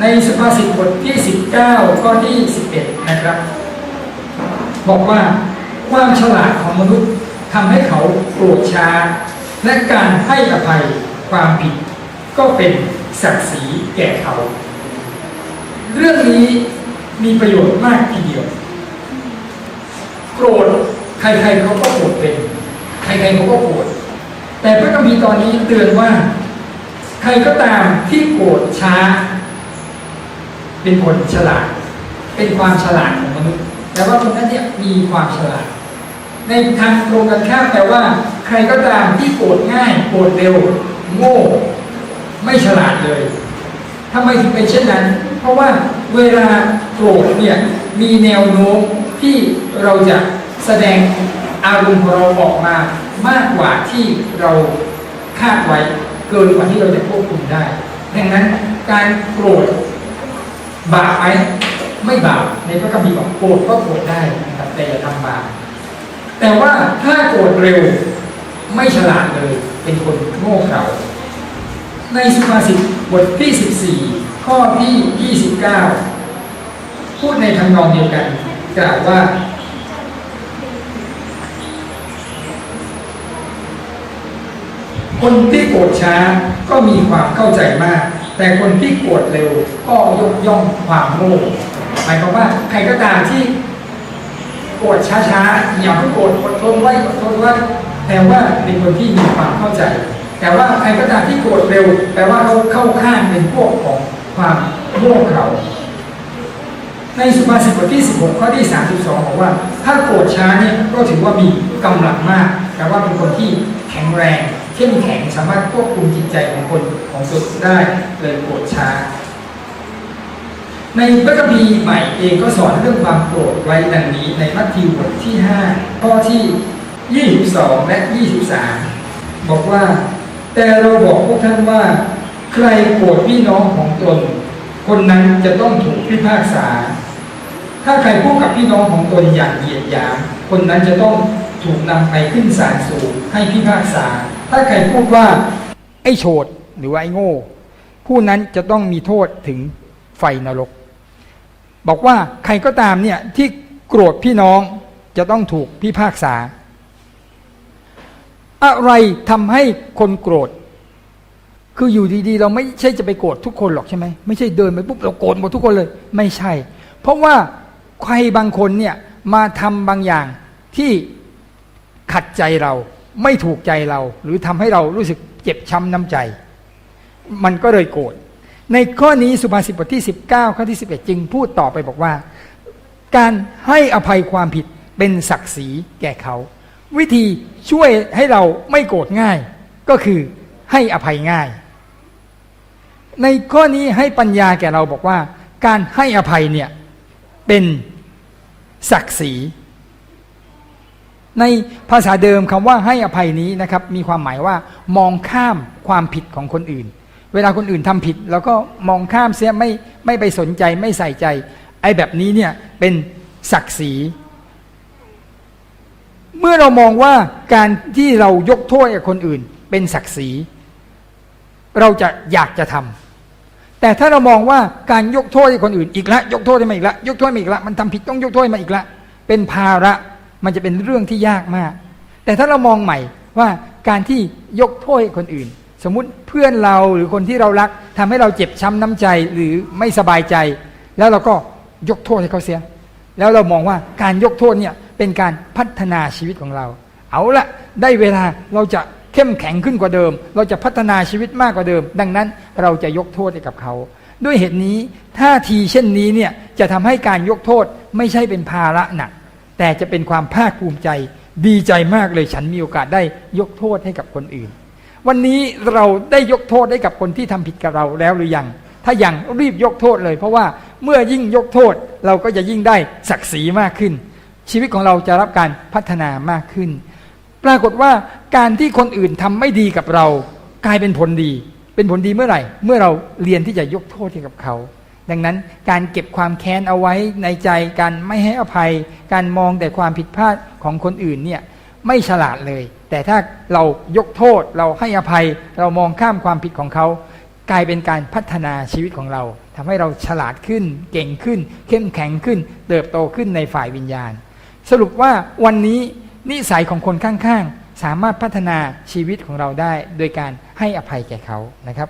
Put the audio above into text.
ในสุภาษิตบทที่ 19 ข้อที่ 11 นะครับ บอกว่าความฉลาดของมนุษย์ทำให้เขาโกรธช้า และการให้อภัยความผิด ก็เป็นศักดิ์ศรีแก่เขา เรื่องนี้มีประโยชน์มากทีเดียว โกรธใครๆเขาก็โกรธเป็น ใครๆเขาก็โกรธแต่พระคัมภีร์ตอนนี้เตือนว่า ใครก็ตามที่โกรธช้า เป็นคนฉลาด เป็นความฉลาดของมนุษย์แต่ว่าคนนั้นเนี่ยมีความฉลาด ในทางตรงกันข้ามแปลว่าใครก็ตามที่โกรธง่ายโกรธเร็ว โง่ ไม่ฉลาดเลยทำไมถึงเป็นเช่นนั้น เพราะว่าเวลาโกรธเนี่ยมีแนวโน้มที่เราจะแสดงอารมณ์ของเราออกมามากกว่าที่เราคาดไว้เกินกว่าที่เราจะควบคุมได้ ดังนั้นการโกรธ บาปไหมไม่บาปในพระคัมภีร์บอกโกรธก็โกรธได้นะครับแต่อย่าทำบาปแต่ว่าถ้าโกรธเร็วไม่ฉลาดเลยเป็นคนโง่เขลาในสุภาษิตบทที่ 14 ข้อที่ 29 พูดในทำนองเดียวกัน กล่าวว่า คนที่โกรธช้าก็มีความเข้าใจมาก แต่คนที่โกรธเร็วก็ยกย่องความโง่หมายความว่าใครก็ตามที่โกรธช้าๆอย่าเพิ่งโกรธอดทนไว้อดทนไว้แต่ว่าเป็นคนที่มีความเข้าใจ แต่ว่าใครก็ตามที่โกรธเร็วแปลว่าเขาเข้าข้างเป็นพวกของความโง่เขลาในสุภาษิตบทที่ 16 ข้อที่ 32 บอกว่า ถ้าโกรธช้าเนี่ยก็ถือว่ามีกำลังมาก แต่ว่าเป็นคนที่แข็งแรง เข้มแข็งสามารถควบคุมจิตใจของคนของตนได้เลยโกรธช้า ในพระคัมภีร์ใหม่เองก็สอนเรื่องความโกรธไว้ดังนี้ในมัทธิวบทที่ 5 ข้อที่ 22 และ 23 บอกว่า แต่เราบอกพวกท่านว่า ใครโกรธพี่น้องของตน คนนั้นจะต้องถูกพิพากษา ถ้าใครพูดกับพี่น้องของตนอย่างเหยียดหยาม คนนั้นจะต้องถูกนำไปขึ้นศาลสูงให้พิพากษา ถ้าใครพูดว่า ไอ้โฉดหรือว่าไอ้โง่ ผู้นั้นจะต้องมีโทษถึงไฟนรก บอกว่าใครก็ตามเนี่ยที่โกรธพี่น้องจะต้องถูกพิพากษา อะไรทำให้คนโกรธ คืออยู่ดีๆ เราไม่ใช่จะไปโกรธทุกคนหรอกใช่ไหมไม่ใช่เดินไปปุ๊บเราโกรธหมดทุกคนเลย ไม่ใช่ เพราะว่าใครบางคนเนี่ยมาทำบางอย่างที่ขัดใจเรา ไม่ถูกใจเรา หรือทำให้เรารู้สึกเจ็บช้ำน้ำใจ มันก็เลยโกรธในข้อนี้สุภาษิตบทที่ 19 ข้อที่ 11 จึงพูดต่อไปบอกว่า การให้อภัยความผิดเป็นศักดิ์ศรีแก่เขา วิธีช่วยให้เราไม่โกรธง่าย ก็คือให้อภัยง่าย ในข้อนี้ให้ปัญญาแก่เราบอกว่า การให้อภัยเนี่ยเป็นศักดิ์ศรี ในภาษาเดิมคำว่าให้อภัยนี้นะครับมีความหมายว่ามองข้ามความผิดของคนอื่น เวลาคนอื่นทำผิดเราก็มองข้ามเสียไม่ไม่ไปสนใจไม่ใส่ใจ ไอ้แบบนี้เนี่ยเป็นศักดิ์ศรี เมื่อเรามองว่าการที่เรายกโทษกับคนอื่น เป็นศักดิ์ศรี เราจะอยากจะทำแต่ถ้าเรามองว่าการยกโทษให้คนอื่นอีกละยกโทษให้มาอีกละยกโทษมาอีกละมันทำผิดต้องยกโทษให้มาอีกละเป็นภาระ มันจะเป็นเรื่องที่ยากมาก แต่ถ้าเรามองใหม่ว่าการที่ยกโทษให้คนอื่น สมมุติเพื่อนเราหรือคนที่เรารักทำให้เราเจ็บช้ำน้ำใจหรือไม่สบายใจ แล้วเราก็ยกโทษให้เขาเสีย แล้วเรามองว่าการยกโทษเนี่ยเป็นการพัฒนาชีวิตของเรา เอาละได้เวลาเราจะเข้มแข็งขึ้นกว่าเดิม เราจะพัฒนาชีวิตมากกว่าเดิม ดังนั้นเราจะยกโทษให้กับเขา ด้วยเหตุนี้ท่าทีเช่นนี้เนี่ยจะทำให้การยกโทษไม่ใช่เป็นภาระหนัก แต่จะเป็นความภาคภูมิใจ ดีใจมากเลยฉันมีโอกาสได้ยกโทษให้กับคนอื่น วันนี้เราได้ยกโทษให้กับคนที่ทำผิดกับเราแล้วหรือยัง ถ้ายังรีบยกโทษเลย เพราะว่าเมื่อยิ่งยกโทษเราก็จะยิ่งได้ศักดิ์ศรีมากขึ้น ชีวิตของเราจะรับการพัฒนามากขึ้น ปรากฏว่าการที่คนอื่นทำไม่ดีกับเรา กลายเป็นผลดี เป็นผลดีเมื่อไหร่ เมื่อเราเรียนที่จะยกโทษให้กับเขา ดังนั้นการเก็บความแค้นเอาไว้ในใจการไม่ให้อภัย การมองแต่ความผิดพลาดของคนอื่นเนี่ยไม่ฉลาดเลย แต่ถ้าเรายกโทษเราให้อภัย เรามองข้ามความผิดของเขา กลายเป็นการพัฒนาชีวิตของเราทำให้เราฉลาดขึ้น เก่งขึ้น เข้มแข็งขึ้น เติบโตขึ้นในฝ่ายวิญญาณ สรุปว่าวันนี้นิสัยของคนข้างๆ สามารถพัฒนาชีวิตของเราได้ โดยการให้อภัยแก่เขานะครับ